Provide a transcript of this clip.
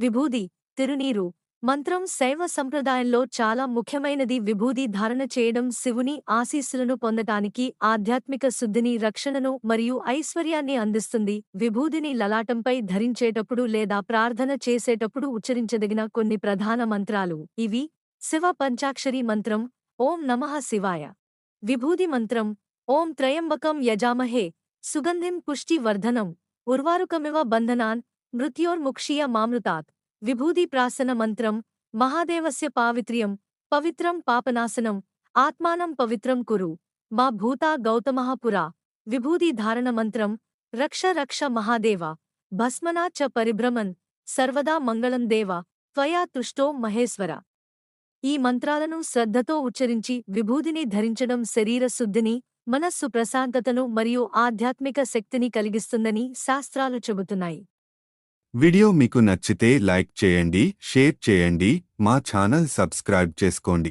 విభూది తిరునీరు. మంత్రం శైవ సంప్రదాయంలో చాలా ముఖ్యమైనది. విభూది ధారణ చేయడం శివుని ఆశీస్సులను పొందటానికి ఆధ్యాత్మిక శుద్ధిని రక్షణను మరియు ఐశ్వర్యాన్ని అందిస్తుంది. విభూదిని లలాటంపై ధరించేటప్పుడు లేదా ప్రార్థన చేసేటప్పుడు ఉచ్చరించదగిన కొన్ని ప్రధాన మంత్రాలు. ఇవి శివ పంచాక్షరి మంత్రం ఓం నమః శివాయ. విభూది మంత్రం ఓం త్రయంబకం యజామహే. సుగంధిం పుష్టి వర్ధనం. ఉర్వారుకమివ బంధనాన్. మృత్యోర్ముక్షీయ మామృతాత్ విభూది ప్రాసన మంత్రం మహాదేవస్య పావిత్ర్యం పవిత్రం పాపనాశనం ఆత్మానం పవిత్రం కురు మా భూతా గౌతమః పురా విభూది ధారణ మంత్రం రక్ష రక్ష మహాదేవ భస్మనా చ పరిభ్రమన్ సర్వదా మంగళం దేవ త్వయా తుష్టో మహేశ్వర. ఈ మంత్రాలను శ్రద్ధతో ఉచ్చరించి విభూదిని ధరించడం శరీర శుద్ధిని మనస్సు ప్రశాంతతను మరియు ఆధ్యాత్మిక శక్తిని కలిగిస్తుందని శాస్త్రాలు చెబుతున్నాయి. వీడియో మీకు నచ్చితే లైక్ చేయండి షేర్ చేయండి మా ఛానల్ సబ్స్క్రైబ్ చేసుకోండి.